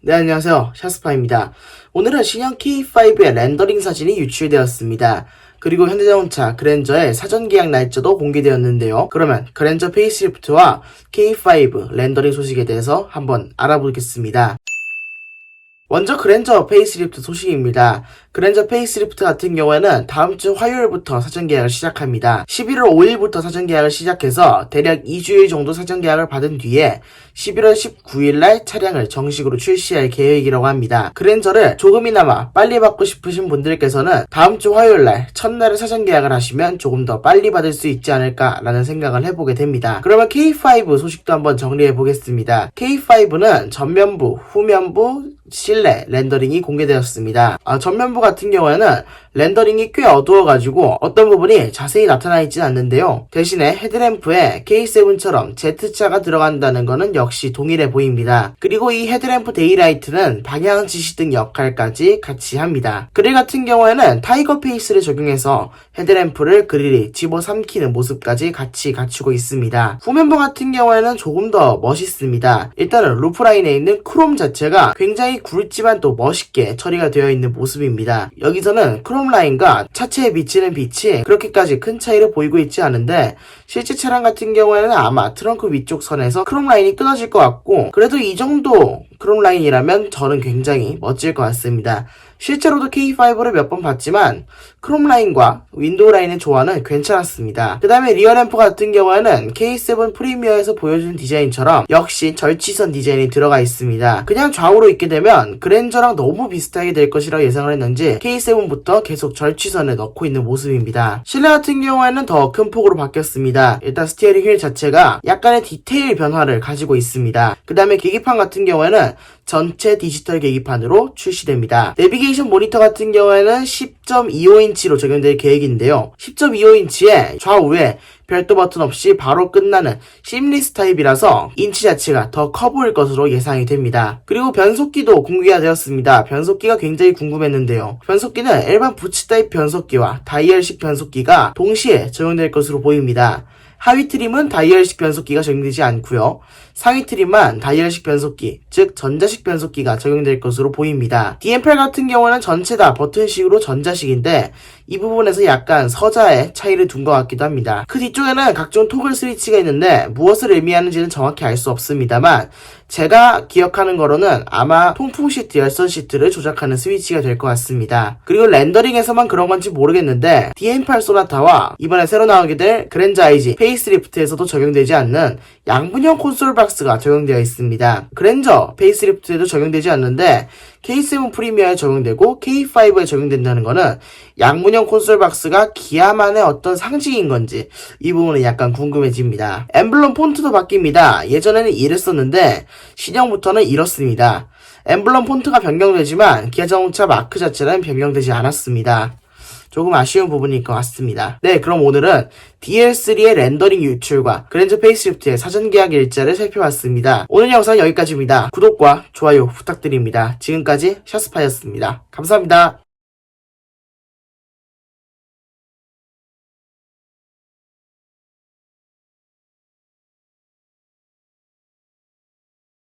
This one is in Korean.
네, 안녕하세요. 샤스파입니다. 오늘은 신형 K5의 렌더링 사진이 유출되었습니다. 그리고 현대자동차 그랜저의 사전 계약 날짜도 공개되었는데요. 그러면 그랜저 페이스리프트와 K5 렌더링 소식에 대해서 한번 알아보겠습니다. 먼저 그랜저 페이스리프트 소식입니다. 그랜저 페이스리프트 같은 경우에는 다음 주 화요일부터 사전 계약을 시작합니다. 11월 5일부터 사전 계약을 시작해서 대략 2주일 정도 사전 계약을 받은 뒤에 11월 19일 날 차량을 정식으로 출시할 계획이라고 합니다. 그랜저를 조금이나마 빨리 받고 싶으신 분들께서는 다음 주 화요일 날 첫날에 사전 계약을 하시면 조금 더 빨리 받을 수 있지 않을까라는 생각을 해보게 됩니다. 그러면 K5 소식도 한번 정리해 보겠습니다. K5는 전면부, 후면부, 실내 렌더링이 공개되었습니다. 아, 전면부 같은 경우에는 렌더링이 꽤 어두워가지고 어떤 부분이 자세히 나타나 있진 않는데요. 대신에 헤드램프에 K7처럼 Z차가 들어간다는 것은 역시 동일해 보입니다. 그리고 이 헤드램프 데이라이트는 방향 지시 등 역할까지 같이 합니다. 그릴 같은 경우에는 타이거 페이스를 적용해서 헤드램프를 그릴이 집어삼키는 모습까지 같이 갖추고 있습니다. 후면부 같은 경우에는 조금 더 멋있습니다. 일단은 루프라인에 있는 크롬 자체가 굉장히 굵지만 또 멋있게 처리가 되어 있는 모습입니다. 여기서는 크롬 라인과 차체에 비치는 빛이 그렇게까지 큰 차이를 보이고 있지 않은데 실제 차량 같은 경우에는 아마 트렁크 위쪽 선에서 크롬 라인이 끊어질 것 같고 그래도 이 정도 크롬 라인이라면 저는 굉장히 멋질 것 같습니다. 실제로도 K5를 몇 번 봤지만 크롬 라인과 윈도우 라인의 조화는 괜찮았습니다. 그 다음에 리어 램프 같은 경우에는 K7 프리미어에서 보여준 디자인처럼 역시 절치선 디자인이 들어가 있습니다. 그냥 좌우로 있게 되면 그랜저랑 너무 비슷하게 될 것이라 예상을 했는지 K7부터 계속 절치선을 넣고 있는 모습입니다. 실내 같은 경우에는 더 큰 폭으로 바뀌었습니다. 일단 스티어링 휠 자체가 약간의 디테일 변화를 가지고 있습니다. 그 다음에 계기판 같은 경우에는 전체 디지털 계기판으로 출시됩니다. 내비게이션 모니터 같은 경우에는 10.25인치로 적용될 계획인데요. 10.25인치에 좌우에 별도 버튼 없이 바로 끝나는 심리스 타입이라서 인치 자체가 더 커 보일 것으로 예상이 됩니다. 그리고 변속기도 공개가 되었습니다. 변속기가 굉장히 궁금했는데요. 변속기는 일반 부츠 타입 변속기와 다이얼식 변속기가 동시에 적용될 것으로 보입니다. 하위 트림은 다이얼식 변속기가 적용되지 않고요. 상위 트림만 다이얼식 변속기, 즉 전자식 변속기가 적용될 것으로 보입니다. DM8 같은 경우는 전체 다 버튼식으로 전자식 인데 이 부분에서 약간 서자의 차이를 둔 것 같기도 합니다. 그 뒤쪽에는 각종 토글 스위치가 있는데 무엇을 의미하는지는 정확히 알 수 없습니다만 제가 기억하는 거로는 아마 통풍 시트, 열선 시트를 조작하는 스위치가 될 것 같습니다. 그리고 렌더링에서만 그런 건지 모르겠는데 DM8 소나타와 이번에 새로 나오게 될 그랜저 IG 페이스리프트에서도 적용되지 않는 양분형 콘솔 박스가 적용되어 있습니다. 그랜저 페이스리프트에도 적용되지 않는데 K7 프리미어에 적용되고 K5에 적용된다는 거는 양문형 콘솔 박스가 기아만의 어떤 상징인 건지 이 부분은 약간 궁금해집니다. 엠블럼 폰트도 바뀝니다. 예전에는 이랬었는데 신형부터는 이렇습니다. 엠블럼 폰트가 변경되지만 기아 자동차 마크 자체는 변경되지 않았습니다. 조금 아쉬운 부분일 것 같습니다. 네, 그럼 오늘은 DL3의 렌더링 유출과 그랜저 페이스리프트의 사전 계약 일자를 살펴봤습니다. 오늘 영상 여기까지입니다. 구독과 좋아요 부탁드립니다. 지금까지 샤스파였습니다. 감사합니다.